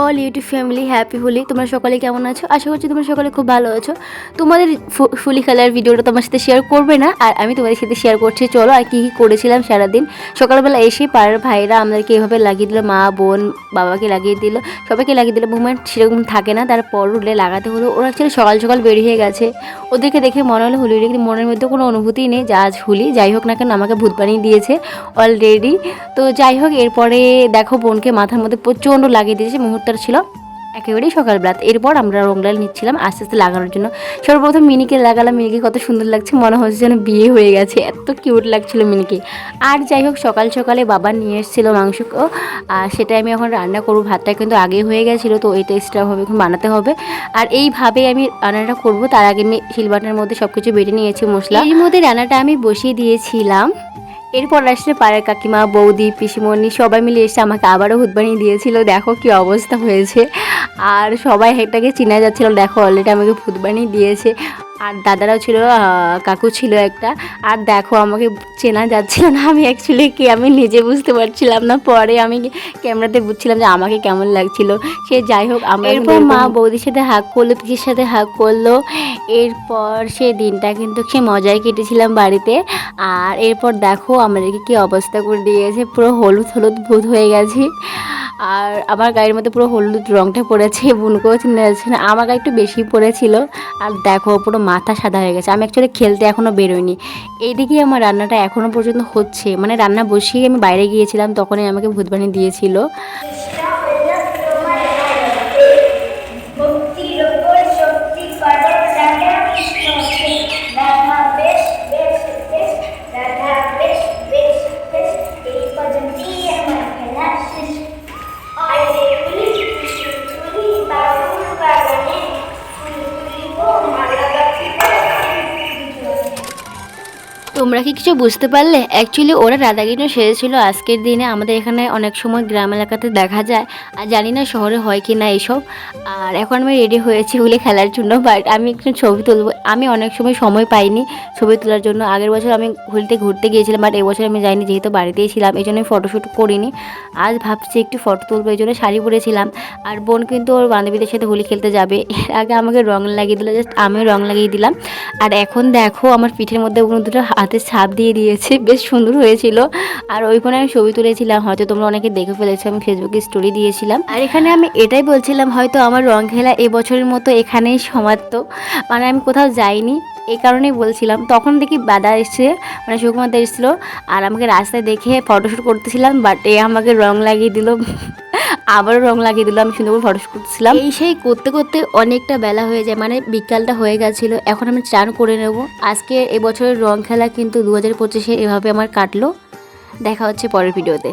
All YouTube family happy Holi তোমরা সকলে কেমন আছো? আশা করছি তোমরা সকলে খুব ভালো আছো। তোমাদের ফুলি খেলার ভিডিওটা তোমার সাথে শেয়ার করবে না, আর আমি তোমাদের সাথে শেয়ার করছি। চলো, আর কী কী করেছিলাম সারাদিন? সকালবেলা এসে পাড়ার ভাইরা আমাদেরকে এভাবে লাগিয়ে দিল, মা, বোন, বাবাকে লাগিয়ে দিল, সবাইকে লাগিয়ে দিল। মুভমেন্ট সেরকম থাকে না, তারপর উঠলে লাগাতে হলো। ওরা অ্যাকচুয়ালি সকাল সকাল বেরিয়ে গেছে। ওদেরকে দেখে মনে হলো হুলি কিন্তু মনের মধ্যে কোনো অনুভূতি নেই, যা আজ হুলি। যাই হোক না কেন, আমাকে ভূত বানিয়ে দিয়েছে অলরেডি তো যাই হোক, এরপরে দেখো বোনকে মাথার মধ্যে প্রচণ্ড লাগিয়ে দিয়েছে মুহূর্তটা ছিল। একেবারেই সকালবেলা এরপর আমরা রংলাল নিচ্ছিলাম। আস্তে আস্তে লাগানোর জন্য সর্বপ্রথম মিনিকে লাগালাম। মিনিকে কত সুন্দর লাগছে। মনে হচ্ছে যেন বিয়ে হয়ে গেছে। এত কিউট লাগছিল মিনিকে। আর যাই হোক, সকাল সকালে বাবা নিয়ে এসেছিল মাংস আর সেটা আমি এখন রান্না করব। ভাতটা কিন্তু আগে হয়ে গেছিল, তো এটা এক্সট্রাভাবে এখন বানাতে হবে। আর এইভাবে আমি রান্নাটা করব। তার আগে আমি শিলবাটার মধ্যে সব কিছু বেটে নিয়েছি, মশলা। এর মধ্যে রান্নাটা আমি বসিয়ে দিয়েছিলাম। এরপর আসলে পাড়ার কাকিমা, বৌদি, পিসিমণি সবাই মিলে এসে আমাকে আবারও হুদ বানিয়ে দিয়েছিল। দেখো কি অবস্থা হয়েছে। আর সবাই এটাকে চিনা যাচ্ছিল। দেখো অলরেডি আমাকে বানিয়ে দিয়েছে। আর দাদারাও ছিল কাকু ছিল একটা। আর দেখো আমাকে চেনা যাচ্ছিল না আমি অ্যাকচুয়ালি কি। আমি নিজে বুঝতে পারছিলাম না। পরে আমি ক্যামেরাতে বুঝছিলাম যে আমাকে কেমন লাগছিল। সে যাই হোক আমরা এরপর মা বৌদির সাথে হাক করল পিসির সাথে হাক করল। এরপর সে দিনটা কিন্তু সে মজায় কেটেছিলাম বাড়িতে। আর এরপর দেখো আমাদেরকে কি অবস্থা করে দিয়ে দিয়েছে। পুরো হলুদ হলুদ ভূত হয়ে গেছি। আর আমার গায়ের মধ্যে পুরো হলুদ রংটা পড়েছে বুন করেছে না আমার গায়ে একটু বেশি পড়েছিল। আর দেখো, পুরো মাথা সাদা হয়ে গেছে। আমি অ্যাকচুয়ালি খেলতে এখনও বেরোইনি। এইদিকেই আমার রান্নাটা এখনও পর্যন্ত হচ্ছে। মানে রান্না বসিয়ে আমি বাইরে গিয়েছিলাম, তখনই আমাকে ভূত বানিয়ে দিয়েছিল। তোমরা কি কিছু বুঝতে পারলে? অ্যাকচুয়ালি ওরা রাধাকৃষ্ণ সেরেছিল আজকের দিনে। আমাদের এখানে অনেক সময় গ্রাম এলাকাতে দেখা যায়। আর জানি না শহরে হয় কি না এইসব। আর এখন আমি রেডি হয়েছি হুলে খেলার জন্য। বাট আমি একটু ছবি তুলবো। আমি অনেক সময় সময় পাইনি ছবি তোলার জন্য। আগের বছর আমি হুলিতে ঘুরতে গিয়েছিলাম। বাট এবছর আমি যাইনি, যেহেতু বাড়িতেই ছিলাম, এই জন্য আমি ফটোশ্যুট করিনি। আজ ভাবছি একটু ফটো তুলবো, এই জন্য শাড়ি পরেছিলাম। আর বোন কিন্তু ওর বান্ধবীদের সাথে হোলি খেলতে যাবে। এর আগে আমাকে রং লাগিয়ে দিল জাস্ট আমিও রং লাগিয়ে দিলাম। আর এখন দেখো, আমার পিঠের মধ্যে কোনো দুটো হাতে ছাপ দিয়ে দিয়েছে, বেশ সুন্দর হয়েছিল। আর ওইখানে আমি ছবি তুলেছিলাম, হয়তো তোমরা অনেকে দেখে ফেলেছো, আমি ফেসবুকে স্টোরি দিয়েছিলাম। আর এখানে আমি এটাই বলছিলাম, হয়তো আমার রং খেলা এবছরের মতো এখানেই সমাপ্ত। মানে আমি কোথাও যাইনি, এই কারণেই বলছিলাম। তখন দেখি দাদা এসছে মানে সুকুমার এসেছিল, আর আমাকে রাস্তায় দেখে ফটোশ্যুট করতেছিলাম বাট এ আমাকে রং লাগিয়ে দিল। আবারও রং লাগিয়ে দিল, আমি সুন্দর করে ফটোশ্যুট করছিলাম এই সেই করতে করতে অনেকটা বেলা হয়ে যায় মানে বিকালটা হয়ে গেছিল, এখন আমি চান করে নেব। আজকে এবছরের রং খেলা কিন্তু দু হাজার পঁচিশে এভাবে আমার কাটলো। দেখা হচ্ছে পরের ভিডিওতে।